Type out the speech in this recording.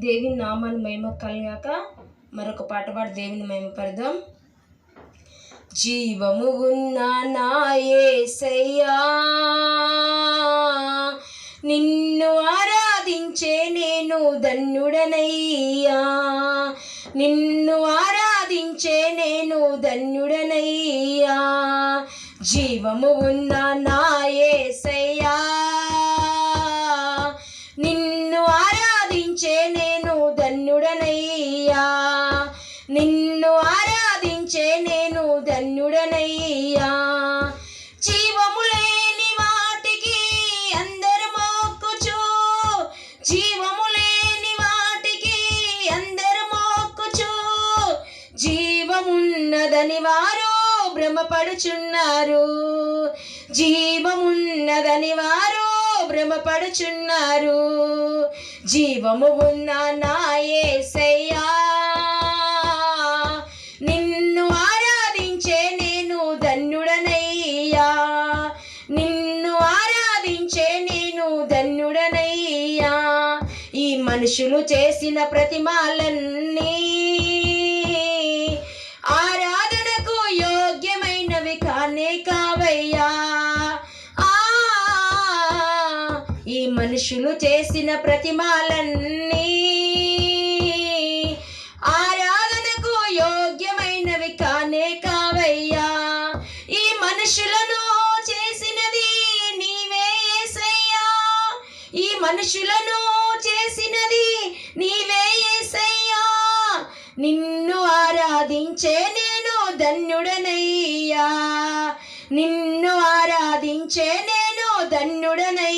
దేవుని నామాన్ని మహిమ కలిగాక మరొక పాట పాడు దేవుని మహిమ పడదాం జీవము ఉన్న నాయేసయ్యా నిన్ను ఆరాధించే నేను ధన్యుడనయ్యా. నిన్ను ఆరాధించే నేను ధన్యుడనయ్యా. జీవము ఉన్న నాయేసయ్యా నిన్ను ఆరాధించే నేను ధన్యుడనయ్యా. నిన్ను ఆరాధించే నేను ధన్యుడనయ్యా. జీవము లేని వాటికి అందరు మోక్కుచు. జీవము లేని వాటికి అందరు మోక్కుచు. జీవమున్నదని వారు భ్రమపడుచున్నారు. జీవమున్నదని వారు భ్రమపడుచున్నారు. జీవము ఉన్న నాయేసయ్యా నిన్ను ఆరాధించే నేను ధన్యుడనయ్యా. నిన్ను ఆరాధించే నేను ధన్యుడనయ్యా. ఈ మనుషులు చేసిన ప్రతిమాలన్నీ మనుషులు చేసిన ప్రతిమాలన్నీ ఆరాధనకు యోగ్యమైనవి కానే కావయ్యా. ఈ మనుషులను చేసినది నీవే ఏసయ్యా. ఈ మనుషులను చేసినది నీవే ఏసయ్యా. నిన్ను ఆరాధించే నేను ధన్యుడనయ్యా. నిన్ను ఆరాధించే నేను ధన్యుడనయ్యా.